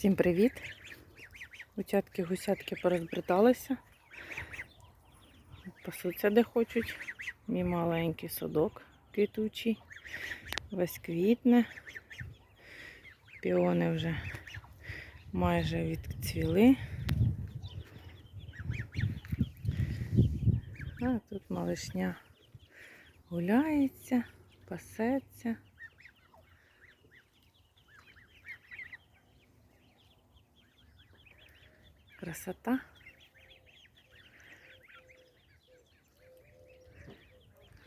Всім привіт! Утятки гусятки порозбриталися. Пасуться де хочуть. Мій маленький садок квітучий. Весь квітне. Піони вже майже відцвіли. А тут малишня гуляється, пасеться. Красота.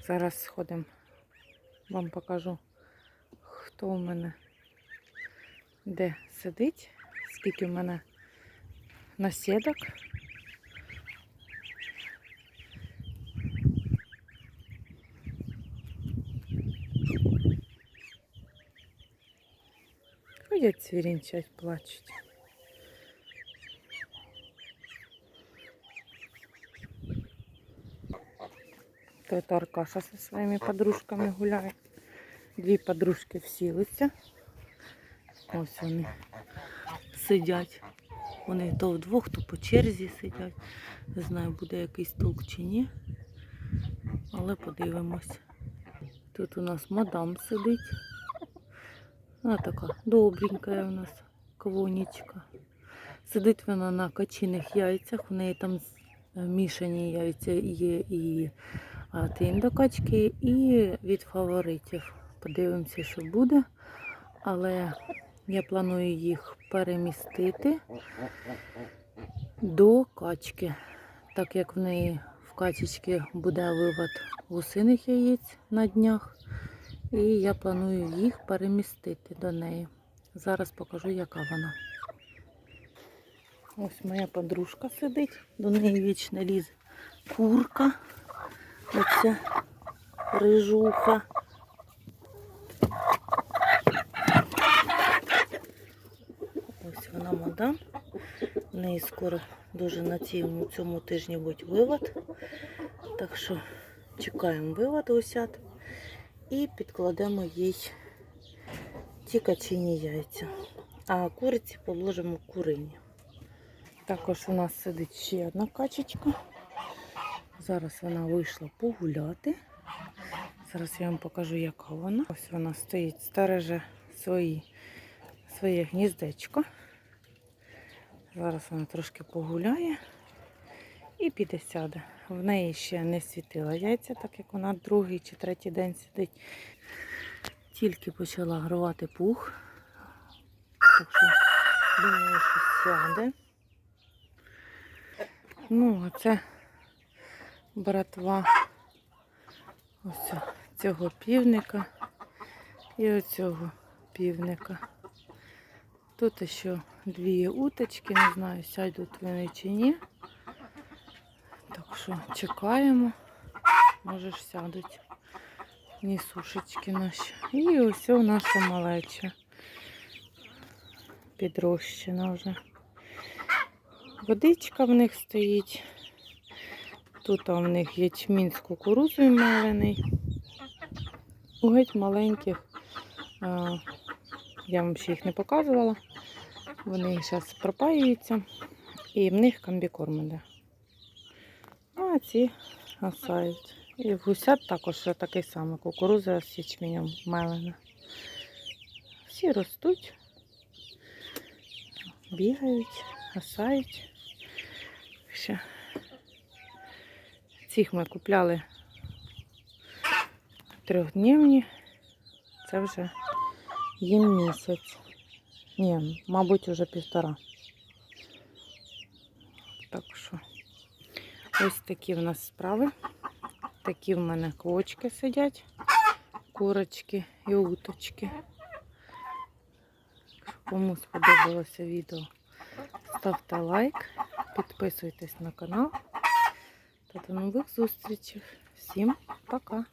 Зараз сходимо, вам покажу, хто у мене де сидить, скільки в мене насідок. Ходять свірінчать, плачуть. То это Аркаша со своими подружками гуляє. Дві подружки всілися. Ось вони сидять. Вони то вдвох, то по черзі сидять. Не знаю, буде якийсь толк чи ні. Але подивимось. Тут у нас мадам сидить. Вона така добренька у нас кавунічка. Сидить вона на качиних яйцях. У неї там мішані яйця є і тим до качки, і від фаворитів. Подивимося, що буде. Але я планую їх перемістити до качки, так як в неї в качечки буде вивод гусиних яєць на днях. І я планую їх перемістити до неї. Зараз покажу, яка вона. Ось моя подружка сидить, до неї вічно лізе курка. Оця рижуха. Ось вона мадам. В неї скоро дуже на цьому, цьому тижні буде вивод. Так що чекаємо вивод усят і підкладемо їй ті качині яйця. А куриці положимо в курині. Також у нас сидить ще одна качечка. Зараз вона вийшла погуляти. Зараз я вам покажу, яка вона. Ось вона стоїть, стереже свої, своє гніздечко. Зараз вона трошки погуляє і піде сяде. В неї ще не світила яйця, так як вона другий чи третій день сидить. Тільки почала грувати пух. Так що думаю, що сяде. Ну, а це братва ось цього півника і оцього півника. Тут ще дві уточки, не знаю, сядуть вони чи ні. Так що чекаємо, може ж сядуть нісушечки наші. І ось наша малеча підрощена вже. Водичка в них стоїть. Тут у них ячмінь з кукурузою мелений. У геть маленьких. Я вам ще їх не показувала. Вони зараз пропаюються. І в них комбікорм іде. А ці гасають. І в гусят також такий самий. Кукуруза з ячменем мелена. Всі ростуть, бігають, гасають. Ще. Цих ми купляли трьохдневні. Це вже їм місяць. Ні, мабуть, вже півтора. Так що ось такі в нас справи. Такі в мене квочки сидять, курочки і уточки. Якщо Кому сподобалося відео, ставте лайк, підписуйтесь на канал. Та до нових зустрічей. Всім пока!